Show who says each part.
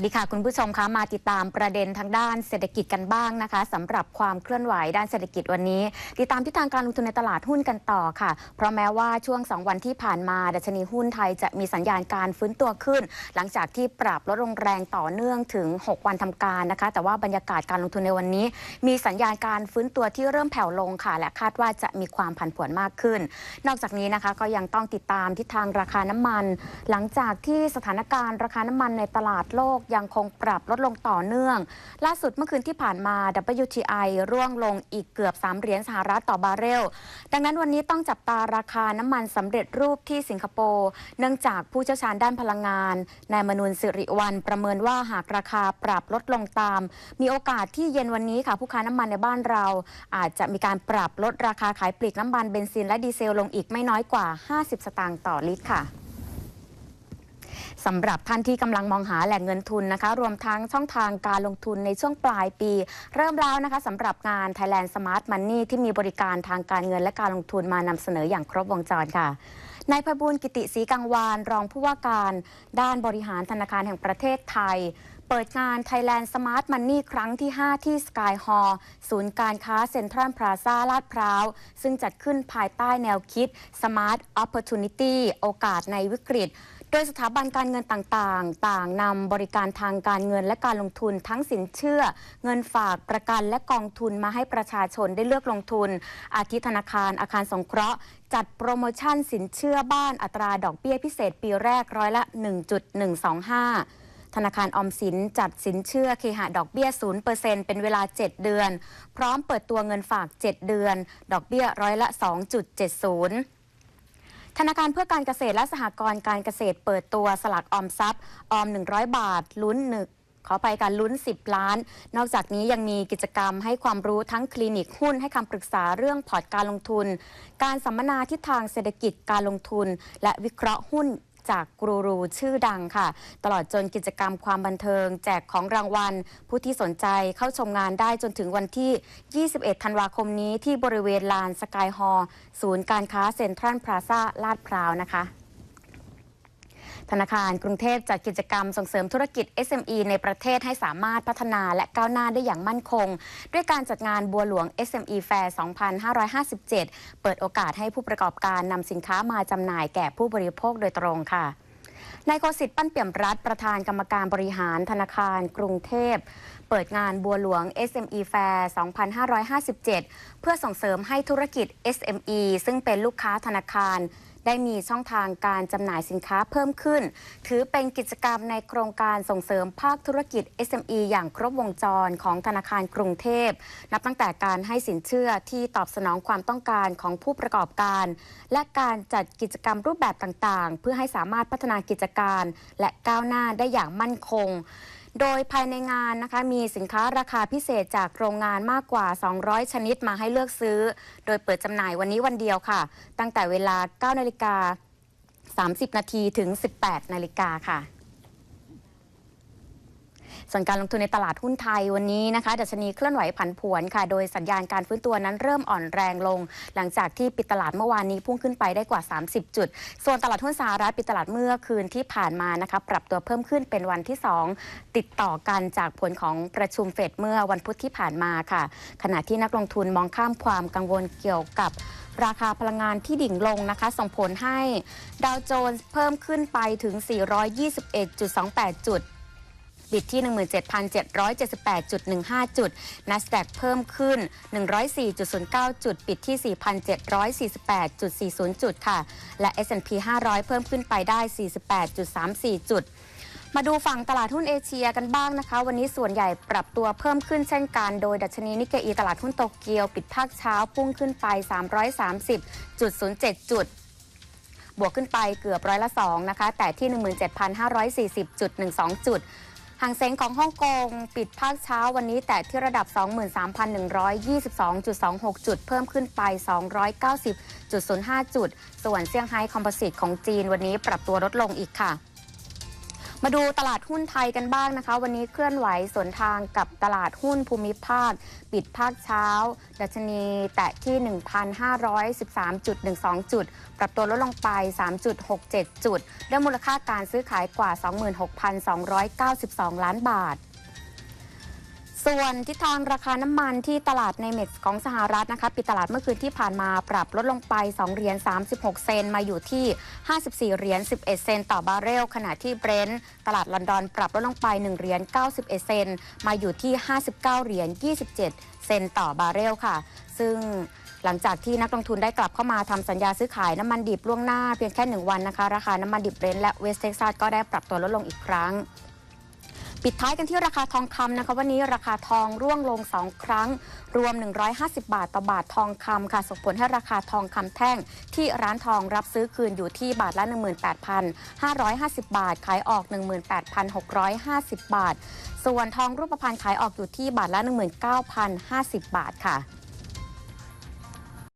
Speaker 1: วัสดีค่ะ คุณผู้ชมคะมาติดตามประเด็นทางด้านเศรษฐกิจกันบ้างนะคะสำหรับความเคลื่อนไหวด้านเศรษฐกิจวันนี้ ติดตามทิศทางการลงทุนในตลาดหุ้นกันต่อค่ะ เพราะแม้ว่าช่วง 2 วันที่ผ่านมาดัชนีหุ้นไทยจะมีสัญญาณการฟื้นตัวขึ้น หลังจากที่ปรับลดลงแรงต่อเนื่องถึง 6 วันทำการนะคะ แต่ว่าบรรยากาศการลงทุนในวันนี้ มีสัญญาณการฟื้นตัวที่เริ่มแผ่วลงค่ะ และคาดว่าจะมีความผันผวนมากขึ้น นอกจากนี้นะคะก็ยังต้องติดตามทิศทางราคาน้ำมัน หลังจากที่สถานการณ์ราคาน้ำมันในตลาดโลกยังคงปรับลดลงต่อเนื่อง ล่าสุดเมื่อคืนที่ผ่านมา WTI ร่วงลงอีกเกือบ 3 เหรียญสหรัฐต่อบาร์เรล ดังนั้นวันนี้ต้องจับตาราคาน้ำมันสำเร็จรูปที่สิงคโปร์ เนื่องจากผู้เชี่ยวชาญด้านพลังงาน นายมนูนสิริวัลประเมินว่าหากราคาปรับลดลงตาม มีโอกาสที่เย็นวันนี้ค่ะผู้ค้าน้ำมันในบ้านเรา อาจจะมีการปรับลดราคาขายปลีกน้ำมันเบนซินและดีเซลลงอีกไม่น้อยกว่า 50 สตางค์ต่อลิตรค่ะ สำหรับท่านที่กำลังมองหาแหล่งเงินทุนนะคะ รวมทั้งช่องทางการลงทุนในช่วงปลายปี เริ่มแล้วนะคะสำหรับงาน Thailand Smart Money ที่มีบริการทางการเงินและการลงทุนมานำเสนออย่างครบวงจรค่ะนายพบุญกิติศรีกังวานรองผู้ว่าการด้านบริหารธนาคารแห่งประเทศไทย เปิดงาน Thailand Smart Money ครั้งที่ 5 ที่ Sky Hall ศูนย์การค้าเซ็นทรัลพลาซาลาดพร้าว ซึ่งจัดขึ้นภายใต้แนวคิด Smart Opportunity โอกาสในวิกฤต โดยสถาบันการเงินต่างๆ ต่างนำบริการทางการเงินและการลงทุนทั้งสินเชื่อ เงินฝากประกันและกองทุนมาให้ประชาชนได้เลือกลงทุน อาทิธนาคารอาคารสงเคราะห์ จัดโปรโมชั่นสินเชื่อบ้านอัตราดอกเบี้ยพิเศษปีแรกร้อยละ 1.125ธนาคารออมสินจัดสินเชื่อเคหะดอกเบี้ย 0%เป็นเวลา 7 เดือน พร้อมเปิดตัวเงินฝาก 7 เดือน ดอกเบี้ยร้อยละ 2.70 ธนาคารเพื่อการเกษตรและสหกรณ์การเกษตรเปิดตัวสลักออมทรัพย์ ออม 100 บาท ลุ้นหนึ่งขอไปการลุ้น 10 ล้าน นอกจากนี้ยังมีกิจกรรมให้ความรู้ทั้งคลินิกหุ้นให้คำปรึกษาเรื่องพอร์ตการลงทุน การสัมมนาทิศทางเศรษฐกิจการลงทุน และวิเคราะห์หุ้น จากกรูรูชื่อดังค่ะ ตลอดจนกิจกรรมความบันเทิง แจกของรางวัล ผู้ที่สนใจเข้าชมงานได้จนถึงวันที่ 21 ธันวาคมนี้ที่บริเวณลานสกายฮอลล์ศูนย์การค้าเซ็นทรัลพลาซ่าลาดพร้าวนะคะ ธนาคารกรุงเทพจัดกิจกรรมส่งเสริมธุรกิจ SME ในประเทศให้สามารถพัฒนาและก้าวหน้าได้อย่างมั่นคง ด้วยการจัดงานบัวหลวง SME Fair 2557 เปิดโอกาสให้ผู้ประกอบการนำสินค้ามาจำหน่ายแก่ผู้บริโภคโดยตรงค่ะนายโคสิทธิ์ปั้นเปี่ยมรัฐประธานกรรมการบริหารธนาคารกรุงเทพ เปิดงานบัวหลวง SME Fair 2557 เพื่อส่งเสริมให้ธุรกิจ SME ซึ่งเป็นลูกค้าธนาคาร ได้มีช่องทางการจำหน่ายสินค้าเพิ่มขึ้น ถือเป็นกิจกรรมในโครงการส่งเสริมภาคธุรกิจ SME อย่างครบวงจรของธนาคารกรุงเทพ นับตั้งแต่การให้สินเชื่อที่ตอบสนองความต้องการของผู้ประกอบการ และการจัดกิจกรรมรูปแบบต่างๆ เพื่อให้สามารถพัฒนากิจการ และก้าวหน้าได้อย่างมั่นคง โดยภายในงานนะคะมีสินค้าราคาพิเศษจากโรงงานมากกว่า 200 ชนิดมาให้เลือกซื้อ โดยเปิดจำหน่ายวันนี้วันเดียวค่ะ ตั้งแต่เวลา 9 นาฬิกา 30 นาทีถึง 18 นาฬิกาค่ะ ส่วนการลงทุนในตลาดหุ้นไทยวันนี้นะคะดัชนีเคลื่อนไหวผันผวนค่ะ โดยสัญญาณการฟื้นตัวนั้นเริ่มอ่อนแรงลง หลังจากที่ปิดตลาดเมื่อวานนี้พุ่งขึ้นไปได้กว่า 30 จุด ส่วนตลาดหุ้นสหรัฐปิดตลาดเมื่อคืนที่ผ่านมานะคะปรับตัวเพิ่มขึ้นเป็นวันที่ 2 ติดต่อกันจากผลของประชุมเฟดเมื่อวันพุธที่ผ่านมาค่ะ ขณะที่นักลงทุนมองข้ามความกังวลเกี่ยวกับราคาพลังงานที่ดิ่งลงนะคะ ส่งผลให้ดาวโจนส์เพิ่มขึ้นไปถึง 421.28 จุด ปิดที่ 17,778.15 จุด NASDAQ เพิ่มขึ้น 104.09 จุด ปิดที่ 4,748.40 จุดค่ะ และ S&P 500 เพิ่มขึ้นไปได้ 48.34 จุดมาดูฝั่งตลาดหุ้นเอเชียกันบ้างนะคะ วันนี้ส่วนใหญ่ปรับตัวเพิ่มขึ้นเช่นกันโดยดัชนีนิกเกอีตลาดหุ้นโตเกียว ปิดภาคเช้าพุ่งขึ้นไป 330.07 จุด บวกขึ้นไปเกือบร้อยละ2นะคะ แต่ที่ 17,540.12 จุด ห่างเซ็งของฮ่องกงปิดภาคเช้าวันนี้แต่ที่ระดับ 23,122.26 จุด เพิ่มขึ้นไป 290.05 จุด ส่วนเซี่ยงไฮ้คอมโพสิตของจีนวันนี้ปรับตัวลดลงอีกค่ะ มาดูตลาดหุ้นไทยกันบ้างนะคะ วันนี้เคลื่อนไหวสวนทางกับตลาดหุ้นภูมิภาค ปิดภาคเช้า ดัชนีแตะที่ 1,513.12 จุด ปรับตัวลดลงไป 3.67 จุดด้วยมูลค่าการซื้อขายกว่า 26,292 ล้านบาท ส่วนทิศทางราคาน้ำมันที่ตลาดในเม็กซ์ของสหรัฐนะคะปิดตลาดเมื่อคืนที่ผ่านมาปรับลดลงไป 2 เหรียญ 36 เซนต์มาอยู่ที่ 54 เหรียญ 11 เซนต์ต่อบาร์เรล ขณะที่เบรนท์ตลาดลอนดอนปรับลดลงไป 1 เหรียญ 91 เซนต์มาอยู่ที่ 59 เหรียญ 27 เซนต์ต่อบาร์เรลค่ะ ซึ่งหลังจากที่นักลงทุนได้กลับเข้ามาทำสัญญาซื้อขายน้ำมันดิบล่วงหน้าเพียงแค่ 1 วันนะคะ ราคาน้ำมันดิบเบรนท์และเวสเท็กซัสก็ได้ปรับตัวลดลงอีกครั้ง ปิดท้ายกันที่ราคาทองคำนะคะ วันนี้ราคาทองร่วงลง 2 ครั้ง รวม 150 บาทต่อบาททองคำค่ะส่งผลให้ราคาทองคำแท่ง ที่ร้านทองรับซื้อคืนอยู่ที่บาทละ 18,550 บาท ขายออก 18,650 บาท ส่วนทองรูปพรรณขายออกอยู่ที่บาทละ 19,050 บาทค่ะ